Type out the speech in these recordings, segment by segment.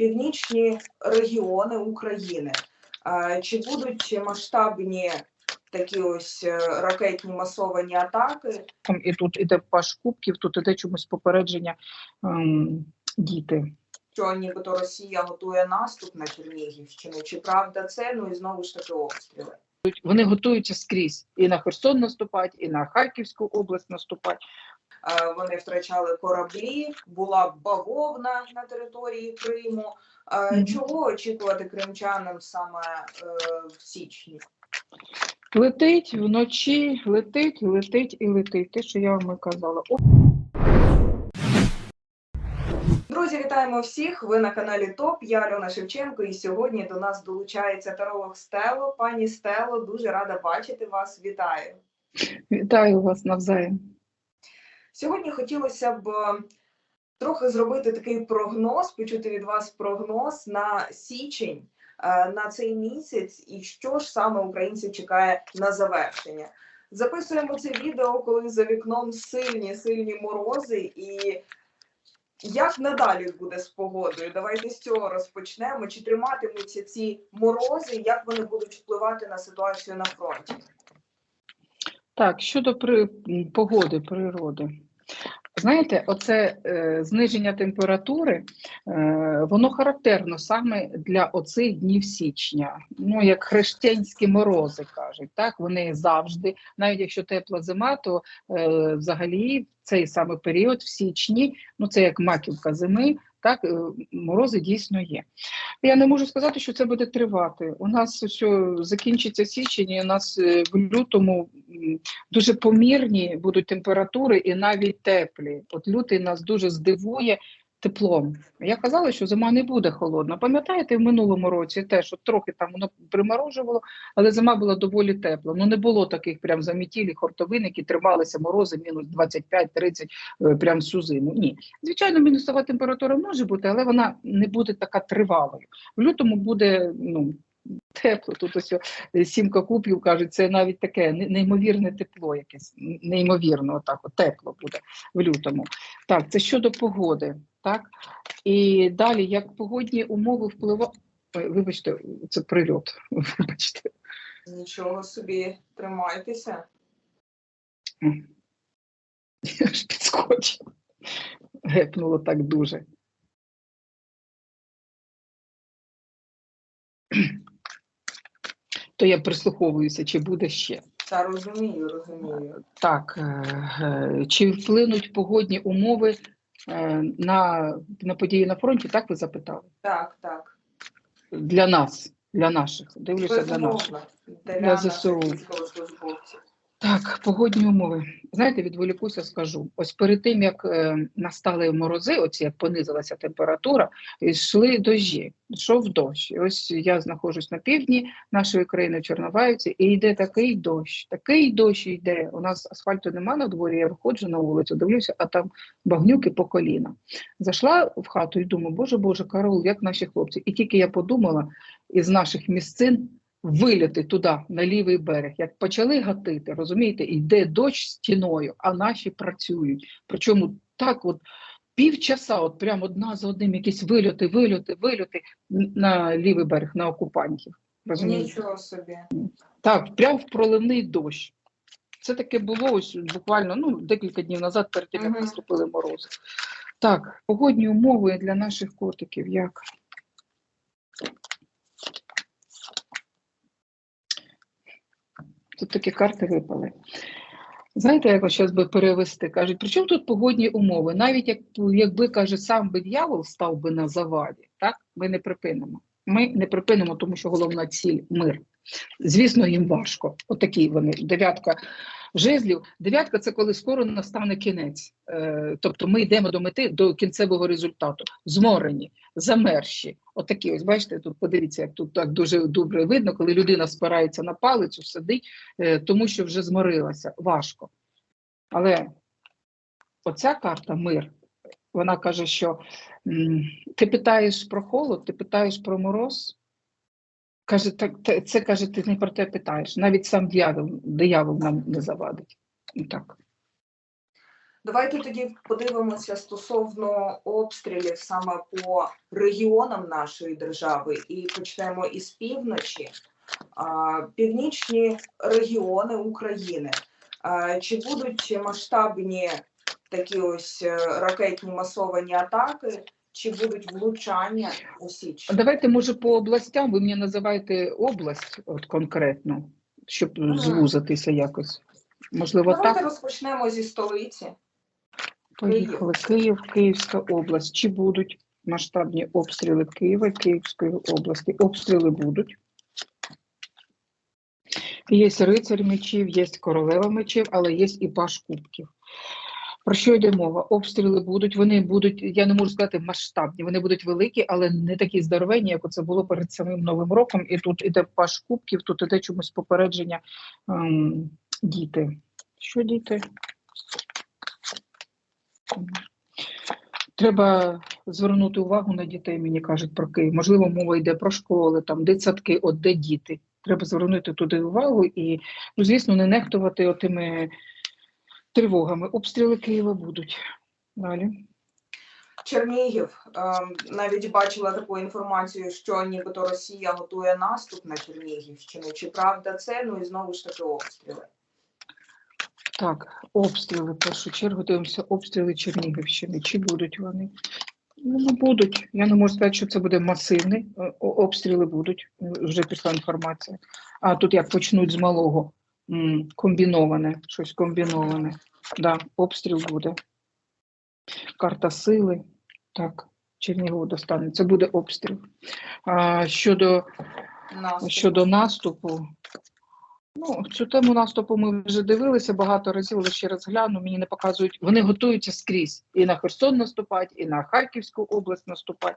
північні регіони України. Чи будуть масштабні такі ось е, ракетні масовані атаки? І тут іде паш кубків, тут іде чомусь попередження ем, діти. Що нібито Росія готує наступ на Чернігівщину? Чи правда це? Ну і знову ж таки обстріли. Вони готуються скрізь і на Херсон наступати, і на Харківську область наступати. Е, Вони втрачали кораблі, була бавовна на території Криму. Е, Чого очікувати кримчанам саме е, в січні? Летить вночі, летить, летить і летить. Те, що я вам і казала. Друзі, вітаємо всіх! Ви на каналі ТОП. Я Альона Шевченко, і сьогодні до нас долучається таролог Стело. Пані Стело, дуже рада бачити вас. Вітаю! вітаю вас навзаєм. Сьогодні хотілося б е, трохи зробити такий прогноз, почути від вас прогноз на січень, е, на цей місяць, і що ж саме українців чекає на завершення. Записуємо це відео, коли за вікном сильні, сильні морози, і як надалі буде з погодою? Давайте з цього розпочнемо. Чи триматимуться ці морози, як вони будуть впливати на ситуацію на фронті? Так, щодо при, погоди, природи. Знаєте, оце е, зниження температури, е, воно характерно саме для оцих днів січня. Ну, як хрещенські морози кажуть, так вони завжди, навіть якщо тепла зима, то е, взагалі в цей саме період в січні, ну це як маківка зими, так е, морози дійсно є. Я не можу сказати, що це буде тривати. У нас що закінчиться січень, і у нас е, в лютому дуже помірні будуть температури і навіть теплі. От лютий нас дуже здивує теплом. Я казала, що зима не буде холодна. Пам'ятаєте, в минулому році теж от трохи там воно приморожувало, але зима була доволі тепла. Ну не було таких прям замітілі хортовин, які трималися морози мінус 25-30 е, прям всю зиму. Ні. Звичайно, мінусова температура може бути, але вона не буде така тривалою. В лютому буде ну, тепло. Тут ось сімка купів кажуть, це навіть таке неймовірне тепло, якесь неймовірно, отак от, тепло буде в лютому. Так, це щодо погоди. Так? І далі, як погодні умови впливають. Вибачте, це прильот. Вибачте. Нічого собі тримайтеся. Я ж підскочив. Гепнуло так дуже. То я прислуховуюся, чи буде ще. Та розумію, розумію. Так, е, е, чи вплинуть погодні умови е, на, на події на фронті? Так ви запитали? Так, так. Для нас, для наших. Дивлюся для наших. Для, Для ЗСУ. військовослужбовців. Так, погодні умови. Знаєте, відволікуся, скажу. Ось перед тим, як е, настали морози, оці як понизилася температура, йшли дощі. Йшов дощ. Ось я знаходжусь на півдні нашої країни в Чорнобаївці, і йде такий дощ, такий дощ йде. У нас асфальту нема на дворі, я виходжу на вулицю, дивлюся, а там багнюки по коліна. Зайшла в хату і думаю, боже Боже, Карол, як наші хлопці. І тільки я подумала, із наших місцин виліти туди, на лівий берег. Як почали гатити, розумієте, йде дощ стіною, а наші працюють. Причому так от півчаса, от прямо одна за одним, якісь вильоти, вильоти, вильоти на лівий берег, на окупантів. Розумієте? Нічого собі. Так, прямо в проливний дощ. Це таке було ось буквально ну, декілька днів назад, перед тим, як наступили морози. Так, погодні умови для наших котиків як? Тут такі карти випали. Знаєте, як зараз би перевести? Кажуть, при чому тут погодні умови? Навіть як, якби, каже, сам би дьявол став би на заваді, так? ми не припинимо. Ми не припинимо, тому що головна ціль мир. Звісно, їм важко. Отакі вони. Дев'ятка жезлів. Дев'ятка це коли скоро настане кінець. Е, тобто ми йдемо до мети, до кінцевого результату. Зморені, замерші. Отакі, ось бачите, тут подивіться, як тут так дуже добре видно, коли людина спирається на палицю, сидить, е, тому що вже зморилася. Важко. Але оця карта мир. Вона каже, що ти питаєш про холод, ти питаєш про мороз. Каже, так, це каже, ти не про те питаєш. Навіть сам диявол, диявол нам не завадить. Так. Давайте тоді подивимося стосовно обстрілів саме по регіонам нашої держави і почнемо із півночі. Північні регіони України. Чи будуть масштабні такі ось е, ракетні масовані атаки, чи будуть влучання у Січ? Давайте, може, по областям ви мені називаєте область от конкретно, щоб Ага. звузитися якось. Можливо, Давайте так. розпочнемо зі столиці. Поїхали. Київ, Київська область. Чи будуть масштабні обстріли Києва Київської області? Обстріли будуть. Є рицарь мечів, є королева мечів, але є і паш кубків. Про що йде мова? Обстріли будуть, вони будуть, я не можу сказати масштабні, вони будуть великі, але не такі здоровенні, як це було перед самим Новим роком. І тут іде паш кубків, тут іде чомусь попередження ем, діти. Що діти? Треба звернути увагу на дітей, мені кажуть про Київ. Можливо, мова йде про школи, там дитсадки, от де діти. Треба звернути туди увагу і, ну, звісно, не нехтувати отими тривогами. Обстріли Києва будуть. Далі. Чернігів ем, навіть бачила таку інформацію, що нібито Росія готує наступ на Чернігівщину. Чи правда це? Ну і знову ж таки обстріли. Так, обстріли, в першу чергу дивимося, обстріли Чернігівщини. Чи будуть вони? Ну, будуть. Я не можу сказати, що це буде масивний. Е, Обстріли будуть. Е, Вже пішла інформація. А тут як почнуть з малого. Комбіноване, щось комбіноване. Да, обстріл буде. Карта сили. Так, Чернігов достане. Це буде обстріл. А, щодо Наступ. Щодо наступу, ну, цю тему наступу ми вже дивилися багато разів, але ще раз гляну, мені не показують. Вони готуються скрізь. І на Херсон наступати, і на Харківську область наступати.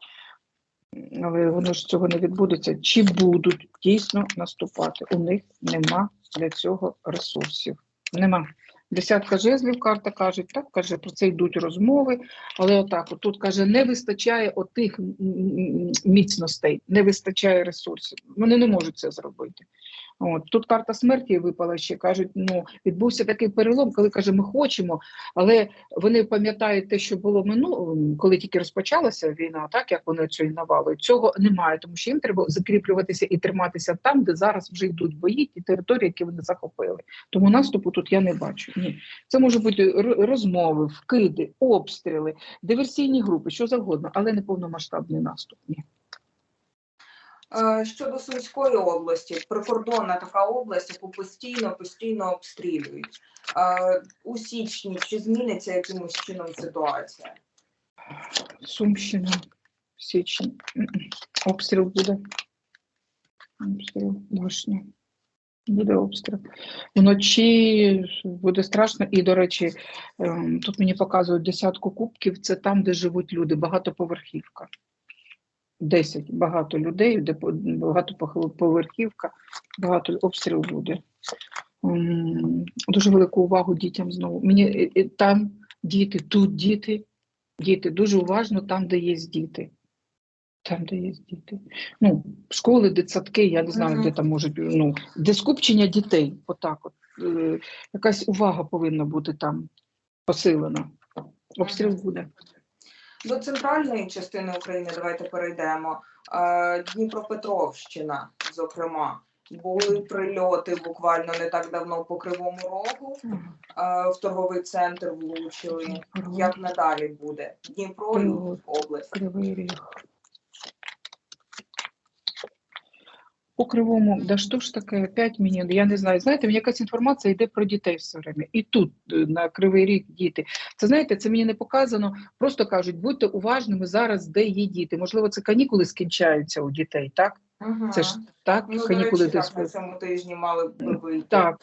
Але воно ж цього не відбудеться. Чи будуть дійсно наступати? У них нема для цього ресурсів. Нема. Десятка жезлів карта кажуть, так каже, про це йдуть розмови, але отак, от тут каже, не вистачає отих міцностей, не вистачає ресурсів. Вони не можуть це зробити. От тут карта смерті випала ще кажуть, ну відбувся такий перелом, коли каже, ми хочемо, але вони пам'ятають те, що було минуло, коли тільки розпочалася війна, так як вони цієї навали. Цього немає, тому що їм треба закріплюватися і триматися там, де зараз вже йдуть бої, ті території, які вони захопили. Тому наступу тут я не бачу. Ні, це можуть бути розмови, вкиди, обстріли, диверсійні групи, що завгодно, але не повномасштабний наступ. Ні. Е, Щодо Сумської області, прикордонна така область, яку постійно постійно обстрілюють. Е, У січні чи зміниться якимось чином ситуація? Сумщина, січень. М-м. Обстріл буде. Обстріл Вишня. Буде обстріл. Вночі буде страшно. І, до речі, ем, тут мені показують десятку кубків. Це там, де живуть люди, багатоповерхівка. Десять багато людей, де по- багатоповерхівка, багато обстріл буде. Дуже велику увагу дітям знову. Мені е, е, там діти, тут діти. Діти дуже уважно там, де є діти. Там, де є діти. Ну, школи, дитсадки, я не знаю, Мгм. де там можуть, ну, де скупчення дітей, отак от. Е, якась увага повинна бути там посилена. Обстріл буде. До центральної частини України давайте перейдемо. Е, Дніпропетровщина, зокрема, були прильоти буквально не так давно по Кривому Рогу. е, В торговий центр влучили. Як надалі буде? Дніпро і область. Кривий ріг. По кривому, да що ж таке, 5 мені, я не знаю. Знаєте, мені якась інформація йде про дітей все время. І тут е, на кривий ріг діти. Це знаєте, це мені не показано. Просто кажуть, будьте уважними зараз, де є діти. Можливо, це канікули скінчаються у дітей, так? Це ж так, Ну, до канікули речі, десь. так, на цьому тижні мали б вийти. Так.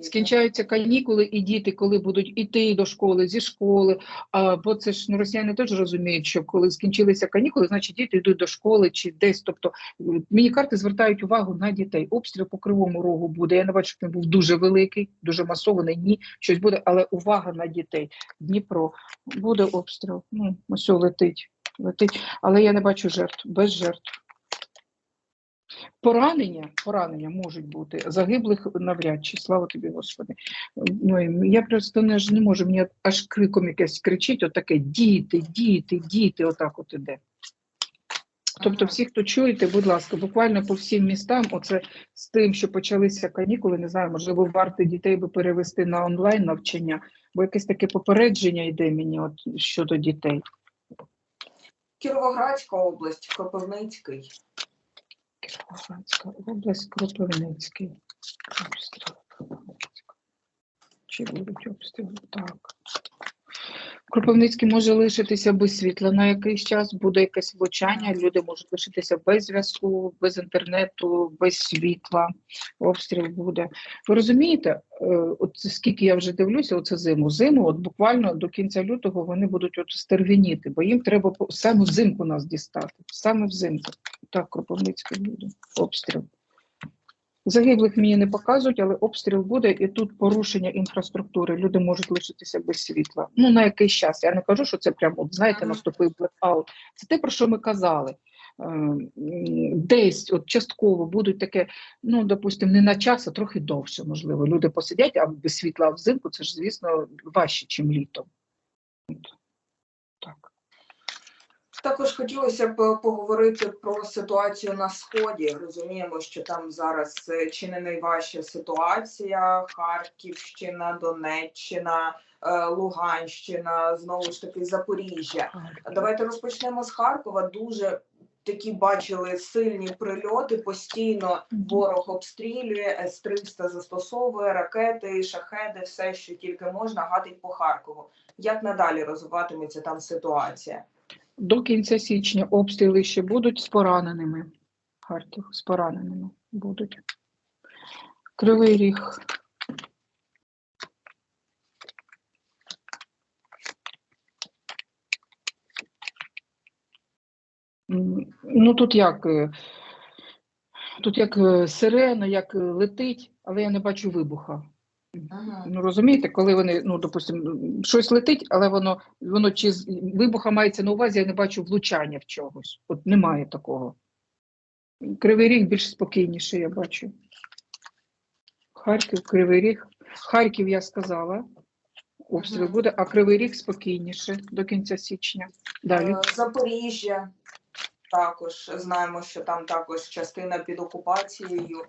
Скінчаються канікули, і діти, коли будуть іти до школи, зі школи. А, бо це ж ну, росіяни теж розуміють, що коли скінчилися канікули, значить діти йдуть до школи чи десь. Тобто е, мені карти звертають увагу на дітей. Обстріл по кривому рогу буде. Я не бачу, що він був дуже великий, дуже масований. Ні, щось буде, але увага на дітей. Дніпро буде обстріл. Ну, ось летить, летить. Але я не бачу жертв, без жертв. Поранення, поранення можуть бути, загиблих навряд чи, слава тобі, Господи. Ну, я просто не, не можу, мені аж криком якесь кричить, отаке діти, діти, діти, отак от іде. Тобто, всі, хто чуєте, будь ласка, буквально по всім містам, оце з тим, що почалися канікули, не знаю, можливо, варто дітей би перевести на онлайн навчання, бо якесь таке попередження йде мені от щодо дітей. Кіровоградська область, Кропивницький. Кіровоградська область, Кропивницький. Обстріл Чи будуть обстріли? Так. Кропивницький може лишитися без світла на якийсь час, буде якесь влучання, люди можуть лишитися без зв'язку, без інтернету, без світла, обстріл буде. Ви розумієте, е, от скільки я вже дивлюся, оце зиму. Зиму, от буквально до кінця лютого вони будуть от стервеніти, бо їм треба саме взимку нас дістати. Саме взимку. Так, Кропивницький буде. Обстріл. Загиблих мені не показують, але обстріл буде, і тут порушення інфраструктури. Люди можуть лишитися без світла. Ну, на якийсь час. Я не кажу, що це прямо, от, знаєте, наступив блекаут. Це те, про що ми казали. Е, Десь от частково будуть таке, ну, допустимо, не на час, а трохи довше, можливо. Люди посидять, а без світла взимку це ж, звісно, важче, ніж літом. Також хотілося б поговорити про ситуацію на сході. Розуміємо, що там зараз е, чи не найважча ситуація: Харківщина, Донеччина, е, Луганщина, знову ж таки Запоріжжя. Давайте розпочнемо з Харкова. Дуже такі бачили сильні прильоти. Постійно ворог обстрілює, С-300 застосовує ракети, шахеди, все, що тільки можна, гатить по Харкову. Як надалі розвиватиметься там ситуація? До кінця січня обстріли ще будуть з пораненими. Харків з пораненими будуть. Кривий ріг. Ну тут як? е, Тут як е, сирена, як е, летить, але я не бачу вибуха. Ну розумієте, коли вони, ну допустимо, щось летить, але воно воно чи з вибуха мається на увазі, я не бачу влучання в чогось. От немає такого. Кривий ріг більш спокійніше, я бачу. Харків, Кривий Ріг. Харків я сказала. Обстріл буде, а Кривий Ріг спокійніше до кінця січня. Далі. Е, Запоріжжя також знаємо, що там також частина під окупацією.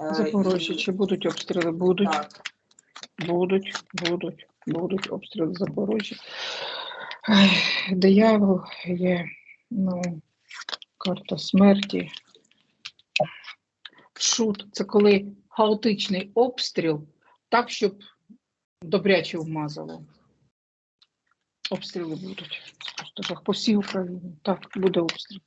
Е, Запорожжя, чи будуть обстріли? Будуть. Так. Будуть, будуть, будуть обстріли Запоріжжя. Ай, Диявол є, ну, карта смерті. Шут це коли хаотичний обстріл, так, щоб добряче вмазало. Обстріли будуть. По всій Україні. Так, буде обстріл.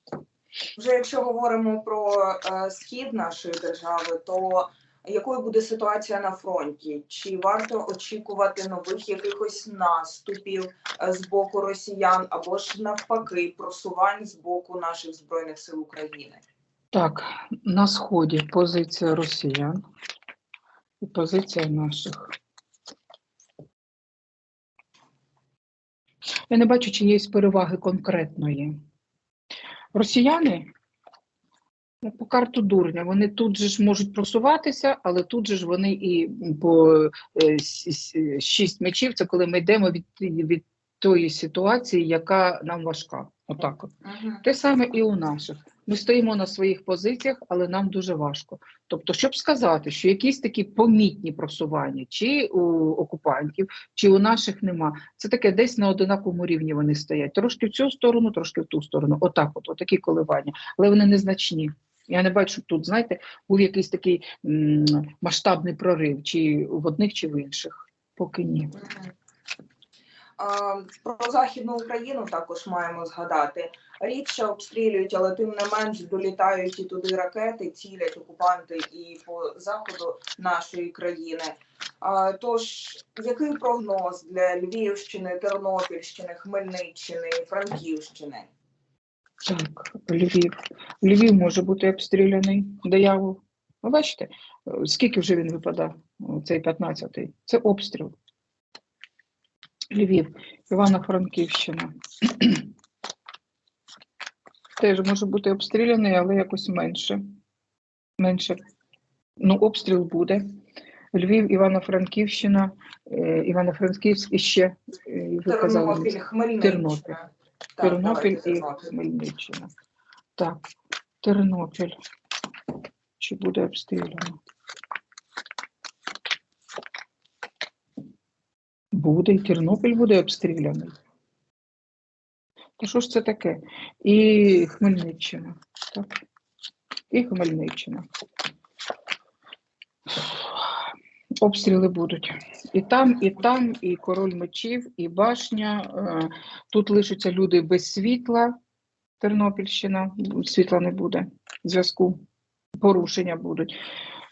Вже якщо говоримо про е, схід нашої держави, то якою буде ситуація на фронті? Чи варто очікувати нових якихось наступів е, з боку росіян, або ж навпаки просувань з боку наших збройних сил України? Так, на сході позиція росіян і позиція наших. Я не бачу, чи є переваги конкретної. Росіяни по карту дурня, вони тут же ж можуть просуватися, але тут же ж вони і по е, шість мечів, це коли ми йдемо від, від тої ситуації, яка нам важка. Отак от. Те саме і у наших. Ми стоїмо на своїх позиціях, але нам дуже важко. Тобто, щоб сказати, що якісь такі помітні просування, чи у окупантів, чи у наших нема, це таке десь на одинаковому рівні вони стоять. Трошки в цю сторону, трошки в ту сторону. Отак, от, отакі коливання, але вони незначні. Я не бачу тут, знаєте, був якийсь такий м, масштабний прорив, чи в одних, чи в інших. Поки ні. Про західну Україну також маємо згадати. Рідше обстрілюють, але тим не менш долітають і туди ракети, цілять окупанти і по заходу нашої країни. Тож, який прогноз для Львівщини, Тернопільщини, Хмельниччини, Франківщини? Так, Львів. Львів може бути обстріляний диявол. Ви бачите, скільки вже він випадав, цей 15-й? Це обстріл. Львів, Івано-Франківщина. Теж може бути обстріляний, але якось менше. Менше. Ну, обстріл буде. Львів, Івано-Франківщина, е, Івано-Франківськ і ще е, ви казали, Тернопіль. Тернопіль. Так, Тернопіль і Хмельниччина. Так, Тернопіль. Чи буде обстріляно? Буде, і Тернопіль буде обстріляний. Та що ж це таке? І Хмельниччина. Так. І Хмельниччина. Обстріли будуть. І там, і там, і король мечів, і башня. Е, Тут лишаться люди без світла. Тернопільщина, світла не буде. Зв'язку порушення будуть.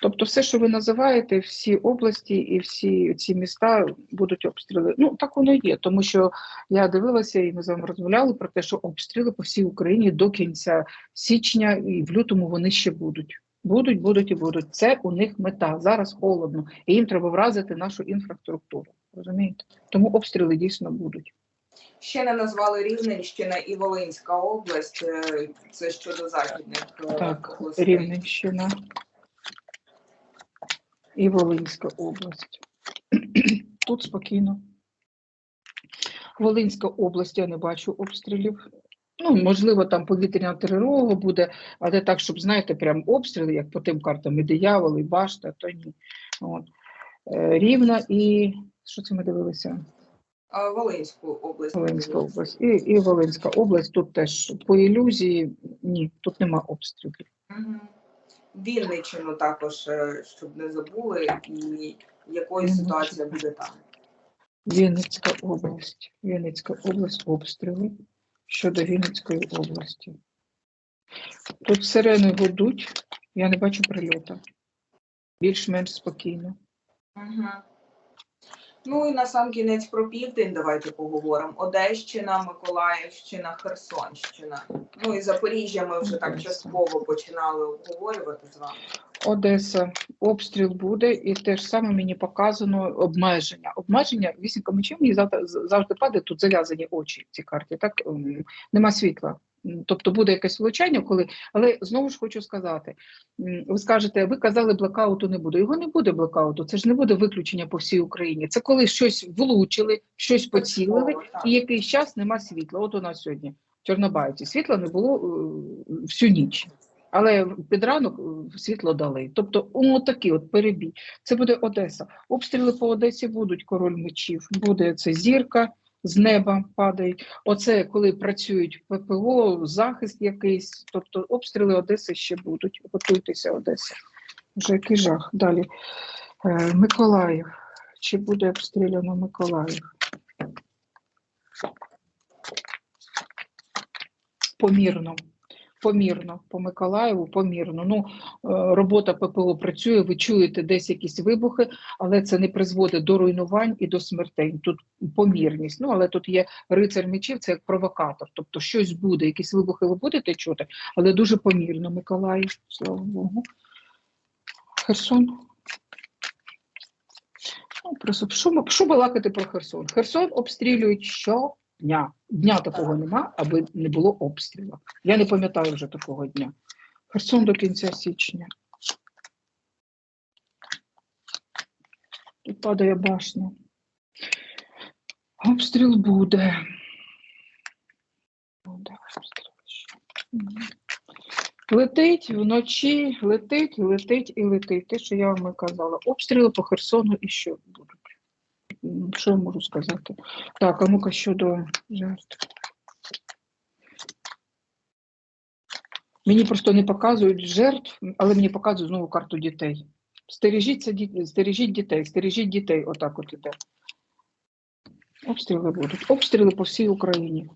Тобто, все, що ви називаєте, всі області і всі ці міста будуть обстріли. Ну так воно є, тому що я дивилася, і ми з вами розмовляли про те, що обстріли по всій Україні до кінця січня, і в лютому вони ще будуть. Будуть, будуть і будуть. Це у них мета. Зараз холодно, і їм треба вразити нашу інфраструктуру. Розумієте? Тому обстріли дійсно будуть. Ще не назвали Рівненщина і Волинська область. е, Це щодо західних е, Так, областей. Рівненщина і Волинська область. Тут спокійно. Волинська область я не бачу обстрілів. Ну, можливо, там повітряна тривога буде, але так, щоб, знаєте, прям обстріли, як по тим картам, і диявол, і башта, то ні. От. Е, Рівна і що це ми дивилися? Волинську область. Волинська область. І, і Волинська область. Тут теж по ілюзії ні, тут нема обстрілів. Мгм. Вінниччину також, е, щоб не забули, і якою ситуація буде там. Вінницька область. Вінницька область обстріли щодо Вінницької області. Тут сирени гудуть, я не бачу прильота. Більш-менш спокійно. Угу. Ну і на сам кінець про південь давайте поговоримо. Одещина, Миколаївщина, Херсонщина. Ну і Запоріжжя ми вже так частково починали обговорювати з вами. Одеса, обстріл буде, і те ж саме мені показано обмеження. Обмеження вісімка мечів мені завжди, падає, тут зав'язані очі в цій карті. Так ем, нема світла. Тобто буде якесь влучання, коли. Але знову ж хочу сказати: ви скажете, ви казали, блекауту не буде. Його не буде блекауту, це ж не буде виключення по всій Україні. Це коли щось влучили, щось поцілили, і якийсь час нема світла. От у нас сьогодні в Чорнобайці світла не було е, всю ніч. Але під ранок е, світло дали. Тобто, такий от перебій. Це буде Одеса. Обстріли по Одесі будуть король мечів. Буде це зірка з неба падають. Оце коли працюють ППО, захист якийсь. Тобто обстріли Одеси ще будуть. Готуйтеся, Одеса. Вже який жах. Далі. Е, Миколаїв. Чи буде обстріляно Миколаїв? Помірно. Помірно, по Миколаєву, помірно. Ну, е, робота ППО працює, ви чуєте десь якісь вибухи, але це не призводить до руйнувань і до смертей. Тут помірність. Ну, але тут є рицар мечів, це як провокатор. Тобто щось буде, якісь вибухи ви будете чути, але дуже помірно. Миколаїв, слава Богу. Херсон. Ну, просто що, що балакати про Херсон? Херсон обстрілюють щодня. Дня такого нема, аби не було обстрілу. Я не пам'ятаю вже такого дня. Херсон до кінця січня. Тут падає башня. Обстріл буде. Буде обстріл Летить вночі, летить, летить і летить. Те, що я вам і казала. Обстріли по Херсону і що будуть. Що я можу сказати? Так, а ну-ка щодо жертв. Мені просто не показують жертв, але мені показують знову карту дітей. Стережіться, ді- стережіть дітей, стережіть дітей, отак от іде. Обстріли будуть. Обстріли по всій Україні.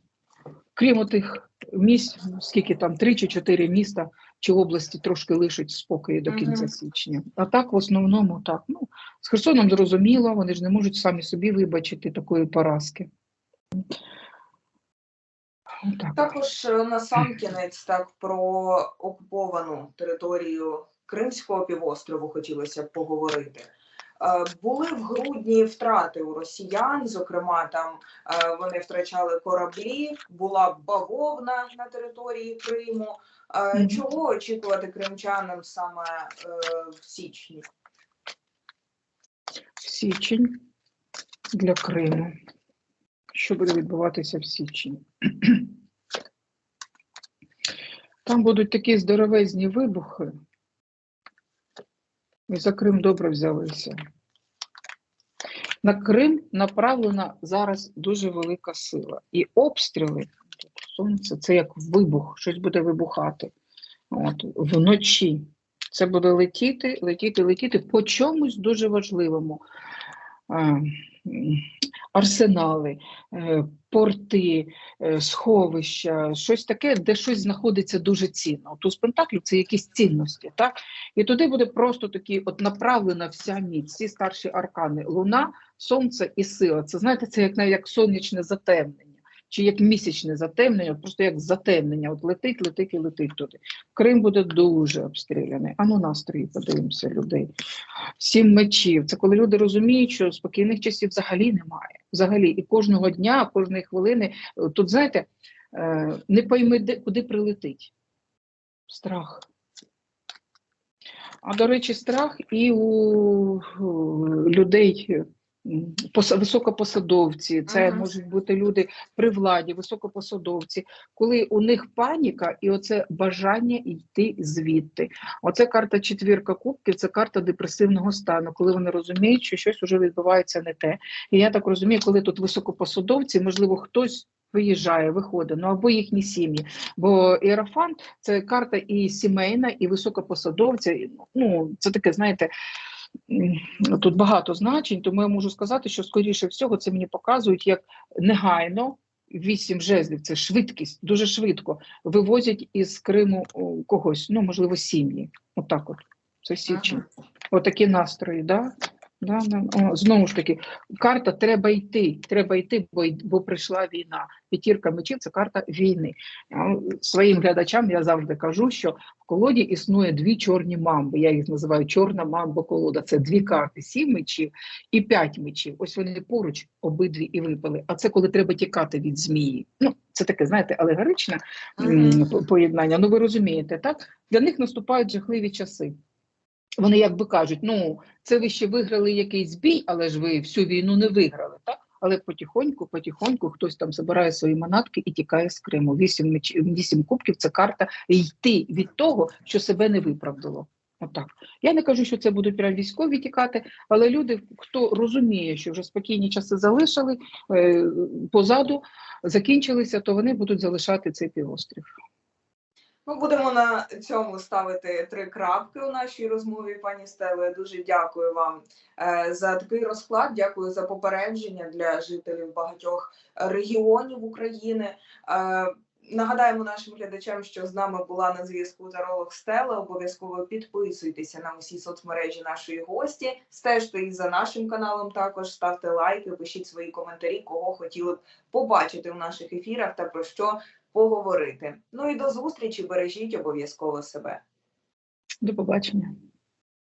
Крім тих місць, скільки там, три чи чотири міста чи області трошки лишать спокою до кінця січня. А так, в основному, так. Ну, з Херсоном зрозуміло, вони ж не можуть самі собі вибачити такої поразки. Так. Також е, на сам кінець так про окуповану територію Кримського півострову хотілося б поговорити. Е, Були в грудні втрати у росіян. Зокрема, там е, вони втрачали кораблі, була бавовна на території Криму. Е, Чого очікувати кримчанам саме в січні? Січень для Криму. Що буде відбуватися в січні? Там будуть такі здоровезні вибухи. І за Крим добре взялися. На Крим направлена зараз дуже велика сила. І обстріли, сонце, це як вибух, щось буде вибухати. От, вночі. Це буде летіти, летіти, летіти по чомусь дуже важливому. Арсенали, е, порти, е, сховища, щось таке, де щось знаходиться дуже цінно. От у Пентаклів це якісь цінності, так? І туди буде просто такі от направлена вся міць, всі старші аркани, луна, сонце і сила. Це знаєте, це як, як сонячне затемнення, чи як місячне затемнення, просто як затемнення. От летить, летить і летить туди. Крим буде дуже обстріляний. А ну настрої подивимося людей. Сім мечів. Це коли люди розуміють, що спокійних часів взагалі немає. Взагалі, і кожного дня, кожної хвилини. Тут, знаєте, е, не пойми, куди прилетить. Страх. А до речі, страх і у людей. Високопосадовці, це Ага. можуть бути люди при владі, високопосадовці, коли у них паніка і оце бажання йти звідти. Оце карта четвірка кубків, це карта депресивного стану, коли вони розуміють, що щось вже відбувається не те. І я так розумію, коли тут високопосадовці, можливо, хтось виїжджає, виходить, ну або їхні сім'ї. Бо Іерофант – це карта і сімейна, і високопосадовця. і, Ну, це таке, знаєте. Тут багато значень, тому я можу сказати, що скоріше всього це мені показують як негайно вісім жезлів, це швидкість, дуже швидко вивозять із Криму когось, ну можливо, сім'ї. Отак от. Це січень. Ага. Отакі настрої, да? Да, да. О, знову ж таки, карта треба йти, треба йти, бо, бо прийшла війна. П'ятірка мечів це карта війни. Своїм глядачам я завжди кажу, що в колоді існує дві чорні мамби. Я їх називаю чорна мамба колода. Це дві карти, сім мечів і п'ять мечів. Ось вони поруч обидві і випали. А це коли треба тікати від змії. Ну, це таке, знаєте, алегоричне Мгм. по- поєднання. Ну, ви розумієте, так? Для них наступають жахливі часи. Вони якби кажуть, ну це ви ще виграли якийсь бій, але ж ви всю війну не виграли, так? Але потихоньку, потихоньку хтось там забирає свої манатки і тікає з Криму. Вісім меч... вісім кубків це карта йти від того, що себе не виправдало. Отак. Я не кажу, що це будуть прям військові тікати, але люди, хто розуміє, що вже спокійні часи залишили е, позаду, закінчилися, то вони будуть залишати цей півострів. Ми будемо на цьому ставити три крапки у нашій розмові, пані Стело. Я дуже дякую вам е, за такий розклад. Дякую за попередження для жителів багатьох регіонів України. Е, Нагадаємо нашим глядачам, що з нами була на зв'язку таролог Стела. Обов'язково підписуйтеся на усі соцмережі нашої гості. Стежте і за нашим каналом. Також ставте лайки, пишіть свої коментарі, кого хотіли б побачити в наших ефірах та про що поговорити. Ну і до зустрічі. Бережіть обов'язково себе. До побачення.